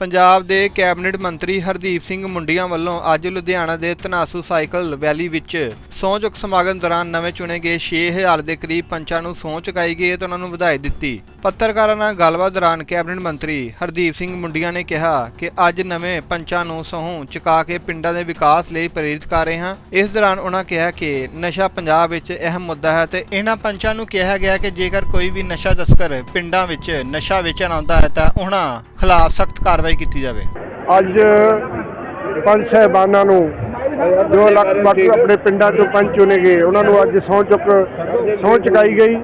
ਪੰਜਾਬ ਦੇ ਕੈਬਨਿਟ ਮੰਤਰੀ ਹਰਦੀਪ ਸਿੰਘ ਮੁੰਡੀਆਂ ਵੱਲੋਂ ਅੱਜ ਲੁਧਿਆਣਾ ਦੇ ਧਨਾਸੂ ਸਾਈਕਲ ਵੈਲੀ ਵਿੱਚ ਸਹੁੰ ਚੁੱਕ ਸਮਾਗਮ ਦੌਰਾਨ ਨਵੇਂ ਚੁਣੇ ਗਏ 6000 ਦੇ ਕਰੀਬ ਪੰਚਾਂ ਨੂੰ ਸਹੁੰ ਚੁਕਾਈ ਗਈ ਤੇ ਉਹਨਾਂ ਨੂੰ ਵਧਾਈ ਦਿੱਤੀ। ਪੱਤਰਕਾਰਾਂ ਨਾਲ ਗੱਲਬਾਤ ਦੌਰਾਨ ਕੈਬਨਿਟ ਮੰਤਰੀ ਹਰਦੀਪ ਸਿੰਘ ਮੁੰਡੀਆਂ ਨੇ ਕਿਹਾ ਕਿ ਅੱਜ ਨਵੇਂ ਪੰਚਾਂ ਨੂੰ ਸਹੁੰ ਚੁਕਾ ਕੇ ਪਿੰਡਾਂ ਦੇ ਵਿਕਾਸ ਲਈ ਪ੍ਰੇਰਿਤ ਕਰ ਰਹੇ ਹਾਂ। ਇਸ ਦੌਰਾਨ ਉਹਨਾਂ ਕਿਹਾ ਕਿ ਨਸ਼ਾ ਪੰਜਾਬ ਵਿੱਚ ਅਹਿਮ ਮੁੱਦਾ ਹੈ ਤੇ ਇਹਨਾਂ ਪੰਚਾਂ ਨੂੰ ਕਿਹਾ ਗਿਆ ਕਿ ਜੇਕਰ ਕੋਈ ਵੀ ਨਸ਼ਾ ਤਸਕਰ ਪਿੰਡਾਂ ਵਿੱਚ ਨਸ਼ਾ ਵੇਚਣ ਆਉਂਦਾ ਹੈ ਤਾਂ ਉਹਨਾਂ ਖਿਲਾਫ ਸਖਤ ਕਾਰਵਾਈ ਕੀਤੀ ਜਾਵੇ? ਅੱਜ ਪੰਜ ਸਾਹਿਬਾਨਾਂ ਨੂੰ ਜੋ ਲੱਖ ਬਾਕੀ ਆਪਣੇ ਪਿੰਡਾਂ ਚੋਂ ਪੰਜ ਚੁਣੇ ਗਏ, ਉਹਨਾਂ ਨੂੰ ਅੱਜ ਸਹੁੰ ਚੁੱਕ, ਸਹੁੰ ਚੁਕਾਈ ਗਈ।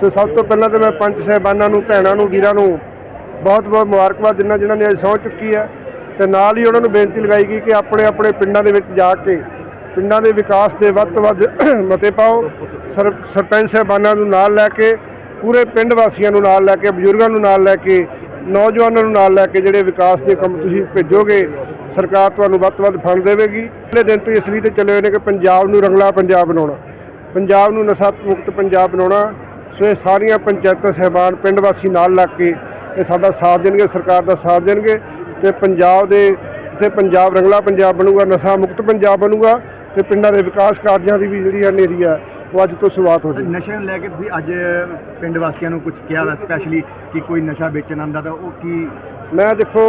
ਸੋ ਸਭ ਤੋਂ ਪਹਿਲਾਂ ਤਾਂ ਮੈਂ ਪੰਜ ਸਾਹਿਬਾਨਾਂ ਨੂੰ, ਭੈਣਾਂ ਨੂੰ, ਵੀਰਾਂ ਨੂੰ ਬਹੁਤ ਬਹੁਤ ਮੁਬਾਰਕਬਾਦ ਦਿੰਦਾ ਜਿਨ੍ਹਾਂ ਨੇ ਅੱਜ ਸਹੁੰ ਚੁੱਕੀ ਹੈ। ਤੇ ਨਾਲ ਹੀ ਉਹਨਾਂ ਨੂੰ ਬੇਨਤੀ ਲਗਾਈ ਗਈ ਕਿ ਆਪਣੇ ਆਪਣੇ ਪਿੰਡਾਂ ਦੇ ਵਿੱਚ ਜਾ ਕੇ ਪਿੰਡਾਂ ਦੇ ਵਿਕਾਸ ਦੇ ਵੱਧ ਤੋਂ ਵੱਧ ਮਤੇ ਪਾਓ। ਸਰ, ਸਰਪੰਚ ਸਾਹਿਬਾਨਾਂ ਨੂੰ ਨਾਲ ਲੈ ਕੇ, ਪੂਰੇ ਪਿੰਡ ਵਾਸੀਆਂ ਨੂੰ ਨਾਲ ਲੈ ਕੇ, ਬਜ਼ੁਰਗਾਂ ਨੂੰ ਨਾਲ ਲੈ ਕੇ ਨੌਜਵਾਨਾਂ ਨੂੰ ਨਾਲ ਲੈ ਕੇ ਜਿਹੜੇ ਵਿਕਾਸ ਦੇ ਕੰਮ ਤੁਸੀਂ ਭੇਜੋਗੇ, ਸਰਕਾਰ ਤੁਹਾਨੂੰ ਵੱਧ ਤੋਂ ਵੱਧ ਫੰਡ ਦੇਵੇਗੀ। ਪਹਿਲੇ ਦਿਨ ਤੋਂ ਇਸ ਲਈ ਤੇ ਚੱਲੇ ਹੋਏ ਨੇ ਕਿ ਪੰਜਾਬ ਨੂੰ ਰੰਗਲਾ ਪੰਜਾਬ ਬਣਾਉਣਾ। ਪੰਜਾਬ ਨੂੰ ਨਸ਼ਾ ਮੁਕਤ ਪੰਜਾਬ ਬਣਾਉਣਾ। ਸੋ ਇਹ ਸਾਰੀਆਂ ਪੰਚਾਇਤਾਂ, ਸਹਿਬਾਨ, ਪਿੰਡ ਵਾਸੀ ਨਾਲ ਲੱਗ ਕੇ ਇਹ ਸਾਡਾ ਸਾਥ ਦੇਣਗੇ, ਸਰਕਾਰ ਦਾ ਸਾਥ ਦੇਣਗੇ ਤੇ ਪੰਜਾਬ ਦੇ ਜਿੱਥੇ ਪੰਜਾਬ ਰੰਗਲਾ ਪੰਜਾਬ ਬਣੂਗਾ, ਨਸ਼ਾ ਮੁਕਤ ਪੰਜਾਬ ਬਣੂਗਾ ਤੇ ਪਿੰਡਾਂ ਦੇ ਵਿਕਾਸ ਕਾਰਜਾਂ ਦੀ ਵੀ ਜਿਹੜੀ ਹਨੇਰੀ ਹੈ ਉਹ ਅੱਜ ਤੋਂ ਸ਼ੁਰੂਆਤ ਹੋ ਜਾਏਗੀ ਨਸ਼ੇ ਨੂੰ ਲੈ ਕੇ ਤੁਸੀਂ ਅੱਜ ਪਿੰਡ ਵਾਸੀਆਂ ਨੂੰ ਕੁਝ ਕਿਹਾ ਵਾ ਸਪੈਸ਼ਲੀ ਕਿ ਕੋਈ ਨਸ਼ਾ ਵੇਚਣ ਆਉਂਦਾ ਤਾਂ ਉਹ ਕੀ ਮੈਂ ਦੇਖੋ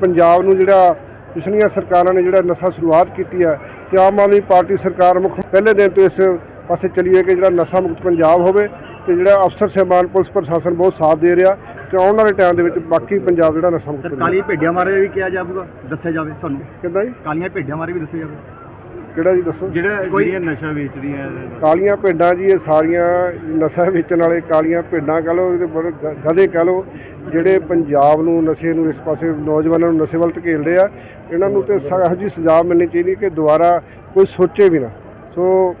ਪੰਜਾਬ ਨੂੰ ਜਿਹੜਾ ਪਿਛਲੀਆਂ ਸਰਕਾਰਾਂ ਨੇ ਜਿਹੜਾ ਨਸ਼ਾ ਸ਼ੁਰੂਆਤ ਕੀਤੀ ਹੈ ਤੇ ਆਮ ਆਦਮੀ ਪਾਰਟੀ ਸਰਕਾਰ ਮੁੱਖ ਪਹਿਲੇ ਦਿਨ ਤੋਂ ਇਸ ਪਾਸੇ ਚੱਲੀ ਹੈ ਕਿ ਜਿਹੜਾ ਨਸ਼ਾ ਮੁਕਤ ਪੰਜਾਬ ਹੋਵੇ ਤੇ ਜਿਹੜਾ ਅਫਸਰ ਸਹਿਬਾਨ ਪੁਲਿਸ ਪ੍ਰਸ਼ਾਸਨ ਬਹੁਤ ਸਾਥ ਦੇ ਰਿਹਾ ਤੇ ਆਉਣ ਵਾਲੇ ਟਾਈਮ ਦੇ ਵਿੱਚ ਬਾਕੀ ਪੰਜਾਬ ਜਿਹੜਾ ਨਸ਼ਾ ਮੁਕਤ। ਕਾਲੀਆਂ ਭੇਡਿਆਂ ਬਾਰੇ ਵੀ ਕਿਹਾ ਜਾਊਗਾ ਦੱਸਿਆ ਜਾਵੇ ਤੁਹਾਨੂੰ। ਕਿੱਦਾਂ ਜੀ? ਕਾਲੀਆਂ ਭੇਡਿਆਂ ਬਾਰੇ ਵੀ ਦੱਸਿਆ ਜਾਵੇ। ਕਿਹੜਾ ਜੀ ਦੱਸੋ? ਜਿਹੜਾ ਜਿਹੜੀਆਂ ਨਸ਼ਾ ਵੇਚਦੀਆਂ ਕਾਲੀਆਂ ਭੇਡਾਂ ਜੀ ਇਹ ਸਾਰੀਆਂ ਨਸ਼ਾ ਵੇਚਣ ਵਾਲੇ ਕਾਲੀਆਂ ਭੇਡਾਂ ਕਹ ਲਓ ਇਹਦੇ ਬੜੇ ਗਧੇ ਕਹ ਲਓ ਜਿਹੜੇ ਪੰਜਾਬ ਨੂੰ ਨਸ਼ੇ ਨੂੰ ਇਸ ਪਾਸੇ ਨੌਜਵਾਨਾਂ ਨੂੰ ਨਸ਼ੇ ਵੱਲ ਧਕੇਲਦੇ ਆ ਇਹਨਾਂ ਨੂੰ ਤੇ ਇਹੋ ਜਿਹੀ ਸਜ਼ਾ ਮਿਲਣੀ ਚਾਹੀਦੀ ਕਿ ਦੁਬਾਰਾ ਕੋਈ ਸੋਚੇ ਵੀ ਨਾ। ਸੋ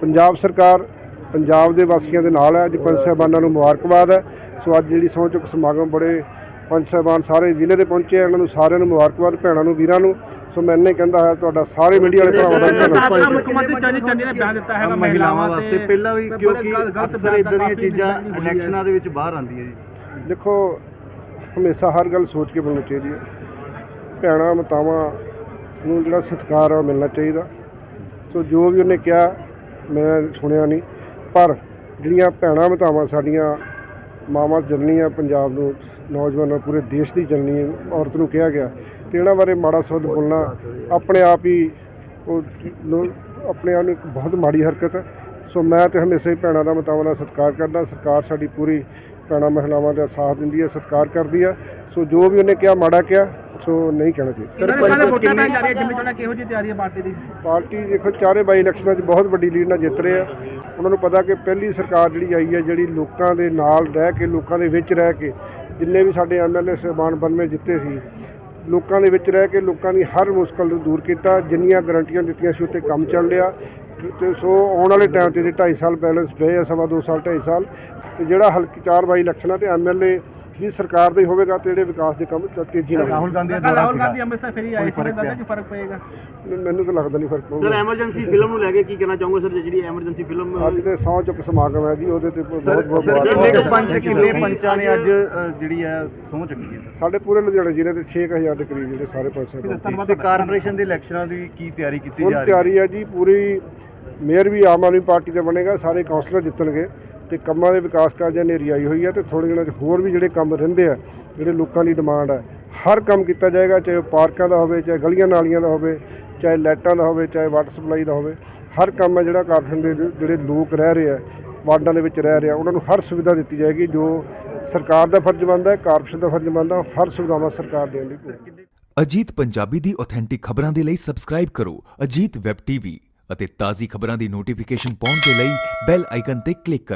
ਪੰਜਾਬ ਸਰਕਾਰ ਪੰਜਾਬ ਦੇ ਵਾਸੀਆਂ ਦੇ ਨਾਲ ਹੈ। ਅੱਜ ਪੰਜ ਸਾਹਿਬਾਨਾਂ ਨੂੰ ਮੁਬਾਰਕਬਾਦ ਹੈ। ਸੋ ਅੱਜ ਜਿਹੜੀ ਸਹੁੰ ਚੁੱਕ ਸਮਾਗਮ ਬੜੇ ਪੰਜ ਸਾਹਿਬਾਨ ਸਾਰੇ ਜ਼ਿਲ੍ਹੇ ਦੇ ਪਹੁੰਚੇ ਇਹਨਾਂ ਨੂੰ ਸਾਰਿਆਂ ਨੂੰ ਮੁਬਾਰਕਬਾਦ ਭੈਣਾਂ ਨੂੰ ਵੀਰਾਂ ਨੂੰ। ਸੋ ਮੈਂ ਇੰਨਾ ਹੀ ਕਹਿੰਦਾ ਹੈ ਤੁਹਾਡਾ ਸਾਰੇ ਮੀਡੀਆ ਵਾਲੇ ਭਰਾਵਾਂ ਦਾ ਧੰਨਵਾਦ। ਮੁੱਖ ਮੰਤਰੀ ਚੰਨੀ ਚੰਨੀ ਨੇ ਬਿਆਨ ਦਿੱਤਾ ਹੈਗਾ ਮਹਿਲਾਵਾਂ ਵਾਸਤੇ ਤੇ ਪਹਿਲਾਂ ਵੀ ਕਿਉਂਕਿ ਅਕਸਰ ਇਦਾਂ ਦੀਆਂ ਚੀਜ਼ਾਂ। ਇਲੈਕਸ਼ਨਾਂ ਦੇ ਵਿੱਚ ਬਾਹਰ ਆਉਂਦੀਆਂ ਜੀ। ਦੇਖੋ ਹਮੇਸ਼ਾ ਹਰ ਗੱਲ ਸੋਚ ਕੇ ਬੋਲਣੀ ਚਾਹੀਦੀ ਹੈ। ਭੈਣਾਂ ਮਤਾਵਾਂ ਨੂੰ ਜਿਹੜਾ ਸਤਿਕਾਰ ਆ ਮਿਲਣਾ ਚਾਹੀਦਾ। ਸੋ ਜੋ ਵੀ ਉਹਨੇ ਕਿਹਾ ਮੈਂ ਸੁਣਿਆ ਨਹੀਂ। ਪਰ ਜਿਹੜੀਆਂ ਭੈਣਾਂ ਮਤਾਵਾਂ ਸਾਡੀਆਂ ਮਾਵਾਂ ਜਨਨੀਆਂ ਪੰਜਾਬ ਨੂੰ ਨੌਜਵਾਨਾਂ ਪੂਰੇ ਦੇਸ਼ ਦੀ ਜਨਨੀ ਔਰਤ ਨੂੰ ਕਿਹਾ ਗਿਆ ਤੇ ਇਹਨਾਂ ਬਾਰੇ ਮਾੜਾ ਸ਼ਬਦ ਬੋਲਣਾ ਆਪਣੇ ਆਪ ਹੀ ਉਹ ਆਪਣੇ ਆਪ ਨੂੰ ਇੱਕ ਬਹੁਤ ਮਾੜੀ ਹਰਕਤ ਹੈ। ਸੋ ਮੈਂ ਤੇ ਹਮੇਸ਼ਾ ਹੀ ਭੈਣਾਂ ਦਾ ਮਤਾਵਾਂ ਦਾ ਸਤਿਕਾਰ ਕਰਦਾ। ਸਰਕਾਰ ਸਾਡੀ ਪੂਰੀ ਭੈਣਾਂ ਮਹਿਲਾਵਾਂ ਦਾ ਸਾਥ ਦਿੰਦੀ ਹੈ ਸਤਿਕਾਰ ਕਰਦੀ ਹੈ। ਸੋ ਜੋ ਵੀ ਉਹਨੇ ਕਿਹਾ ਮਾੜਾ ਕਿਹਾ ਸੋ ਨਹੀਂ ਕਹਿਣਾ ਚਾਹੀਦਾ। ਪਾਰਟੀ ਦੇਖੋ ਚਾਰੇ ਬਾਈ ਇਲੈਕਸ਼ਨਾਂ 'ਚ ਬਹੁਤ ਵੱਡੀ ਲੀਡ ਨਾਲ ਜਿੱਤ ਰਹੇ ਆ। ਉਹਨਾਂ ਨੂੰ ਪਤਾ ਕਿ ਪਹਿਲੀ ਸਰਕਾਰ ਜਿਹੜੀ ਆਈ ਹੈ ਜਿਹੜੀ ਲੋਕਾਂ ਦੇ ਨਾਲ ਰਹਿ ਕੇ ਲੋਕਾਂ ਦੇ ਵਿੱਚ ਰਹਿ ਕੇ ਜਿੰਨੇ ਵੀ ਸਾਡੇ ਐਮਐਲਏ ਸਾਹਿਬਾਨ ਬੰਨਵੇਂ ਜਿੱਤੇ ਸੀ ਲੋਕਾਂ ਦੇ ਵਿੱਚ ਰਹਿ ਕੇ ਲੋਕਾਂ ਦੀ ਹਰ ਮੁਸ਼ਕਲ ਨੂੰ ਦੂਰ ਕੀਤਾ, ਜਿੰਨੀਆਂ ਗਰੰਟੀਆਂ ਦਿੱਤੀਆਂ ਸੀ ਉੱਤੇ ਕੰਮ ਚੱਲ ਰਿਹਾ। ਤੇ ਸੋ ਆਉਣ ਵਾਲੇ ਟਾਈਮ ਤੇ ਜਿਹੜੇ 2.5 ਸਾਲ ਬੈਲੈਂਸ ਪਏ ਆ, ਸਵਾ ਦੋ ਸਾਲ 2.5 ਸਾਲ। ਤੇ ਜਿਹੜਾ ਹਲਕੀ ਚਾਰ ਬਾਈ ਇਲੈਕਸ਼ਨਾਂ ਤੇ ਐਮਐਲਏ ਦੀ ਸਰਕਾਰ ਦਾ ਹੀ ਹੋਵੇਗਾ ਤੇ ਜਿਹੜੇ ਵਿਕਾਸ ਦੇ ਕੰਮ ਚ ਤੇਜ਼ੀ ਨਾਲ ਰਾਹੁਲ ਗਾਂਧੀ ਦਾ ਦੌਰਾ ਰਾਹੁਲ ਗਾਂਧੀ ਅੰਮ੍ਰਿਤਸਰ ਫੇਰੀ ਆਏ ਸੀ ਲੱਗਦਾ ਕਿ ਫ਼ਰਕ ਪਏਗਾ। ਮੈਨੂੰ ਤਾਂ ਲੱਗਦਾ ਨਹੀਂ ਫ਼ਰਕ ਪਊਗਾ। ਐਮਰਜੈਂਸੀ ਫਿਲਮ ਨੂੰ ਲੈ ਕੇ ਕੀ ਕਹਿਣਾ ਚਾਹੋਗੇ ਸਰ ਜਿਹੜੀ ਐਮਰਜੈਂਸੀ ਫਿਲਮ ਅੱਜ ਦੇ ਸਹੁੰ ਚੁੱਕ ਸਮਾਗਮ ਹੈ ਜੀ ਉਹਦੇ ਤੇ ਬਹੁਤ ਬਹੁਤ ਸਰ ਪੰਚ ਕਿੰਨੇ ਪੰਚਾਂ ਨੇ ਅੱਜ ਜਿਹੜੀ ਹੈ ਸਹੁੰ ਚੁੱਕੀ ਹੈ? ਸਾਡੇ ਪੂਰੇ ਲੁਧਿਆਣਾ ਜ਼ਿਲ੍ਹੇ ਦੇ 6000 ਦੇ ਕਰੀਬ ਜਿਹੜੇ ਸਾਰੇ ਪਾਸੇ ਤੇ ਕਾਰਪੋਰੇਸ਼ਨ ਦੇ ਇਲੈਕਸ਼ਨਾਂ ਦੀ ਕੀ ਤਿਆਰੀ ਕੀਤੀ ਜਾ ਰਹੀ ਹੈ? ਤਿਆਰੀ ਹੈ ਜੀ ਪੂਰੀ ਮੇਅਰ ਵੀ ਆਮ ਆਦਮੀ ਪਾਰਟੀ ਦਾ ਬਣੇਗਾ ਸਾਰੇ ਕਾਉਂਸਲਰ ਜਿੱਤਣਗੇ। ਤੇ ਕੰਮਾਂ ਦੇ ਵਿਕਾਸ ਕਾਰਜਾਂ ਨੇ ਆਈ ਹੋਈ ਹੈ ਤੇ ਥੋੜੇ ਦਿਨਾਂ 'ਚ ਹੋਰ ਵੀ ਜਿਹੜੇ ਕੰਮ ਰਹਿੰਦੇ ਆ, ਜਿਹੜੇ ਲੋਕਾਂ ਦੀ ਡਿਮਾਂਡ ਹੈ ਹਰ ਕੰਮ ਕੀਤਾ ਜਾਏਗਾ, ਚਾਹੇ ਉਹ ਪਾਰਕਾਂ ਦਾ ਹੋਵੇ, ਚਾਹੇ ਗਲੀਆਂ ਨਾਲੀਆਂ ਦਾ ਹੋਵੇ, ਚਾਹੇ ਲਾਈਟਾਂ ਦਾ ਹੋਵੇ, ਚਾਹੇ ਵਾਟਰ ਸਪਲਾਈ ਦਾ ਹੋਵੇ, ਹਰ ਕੰਮ ਹੈ ਜਿਹੜਾ ਕਾਰਖਾਨੇ ਦੇ ਜਿਹੜੇ ਲੋਕ ਰਹਿ ਰਹੇ ਆ, ਵਾਰਡਾਂ ਦੇ ਵਿੱਚ ਰਹਿ ਰਹੇ ਆ, ਉਹਨਾਂ ਨੂੰ ਹਰ ਸੁਵਿਧਾ ਦਿੱਤੀ ਜਾਏਗੀ, ਜੋ ਸਰਕਾਰ ਦਾ ਫਰਜ਼ ਬਣਦਾ ਹੈ, ਕਾਰਪੋਰੇਸ਼ਨ ਦਾ ਫਰਜ਼ ਬਣਦਾ, ਹਰ ਸੁਵਿਧਾਵਾਂ ਸਰਕਾਰ ਦੇਣ ਦੀ ਅਜੀਤ ਪੰਜਾਬੀ ਦੀ ਆਥੈਂਟਿਕ ਖਬਰਾਂ ਦੇ ਲਈ ਸਬਸਕ੍ਰਾਈਬ ਕਰੋ, ਅਜੀਤ ਵੈਬ ਟੀਵੀ ਅਤੇ ਤਾਜ਼ੀ ਖਬਰਾਂ ਦੀ ਨੋਟੀਫਿਕੇਸ਼ਨ ਪਾਉਣ ਦੇ ਲਈ ਬੈਲ ਆਈਕਨ ਤੇ ਕਲਿੱਕ ਕਰੋ।